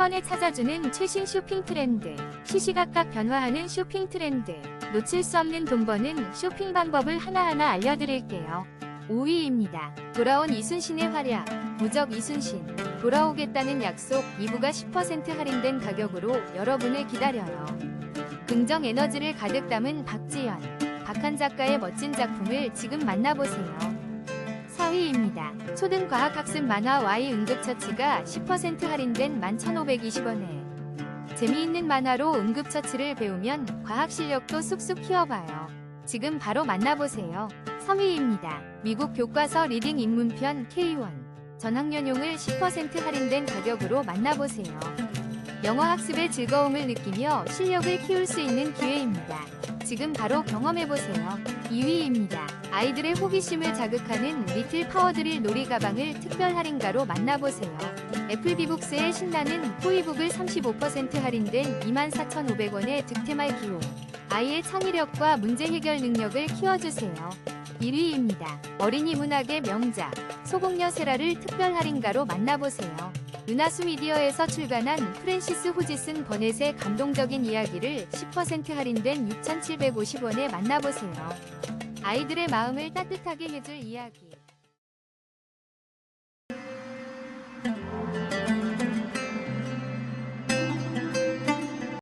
번에 찾아주는 최신 쇼핑 트렌드, 시시각각 변화하는 쇼핑 트렌드, 놓칠 수 없는 돈 버는 쇼핑 방법을 하나하나 알려드릴게요. 5위입니다. 돌아온 이순신의 활약, 무적 이순신, 돌아오겠다는 약속 2부가 10% 할인된 가격으로 여러분을 기다려요. 긍정 에너지를 가득 담은 박지연, 박한 작가의 멋진 작품을 지금 만나보세요. 4위입니다. 초등과학학습 만화 Y 응급처치가 10% 할인된 11,520원에 재미있는 만화로 응급처치를 배우면 과학 실력도 쑥쑥 키워봐요. 지금 바로 만나보세요. 3위입니다. 미국 교과서 리딩 입문편 K1 전학년용을 10% 할인된 가격으로 만나보세요. 영어 학습의 즐거움을 느끼며 실력을 키울 수 있는 기회입니다. 지금 바로 경험해보세요. 2위입니다. 아이들의 호기심을 자극하는 리틀 파워드릴 놀이 가방을 특별 할인가로 만나보세요. 애플비북스의 신나는 토이북을 35% 할인된 24,500원의 득템할 기호. 아이의 창의력과 문제 해결 능력을 키워주세요. 1위입니다. 어린이 문학의 명작 소공녀 세라를 특별 할인가로 만나보세요. 은하수 미디어에서 출간한 프랜시스 호지슨 버넷의 감동적인 이야기를 10% 할인된 6,750원에 만나보세요. 아이들의 마음을 따뜻하게 해줄 이야기.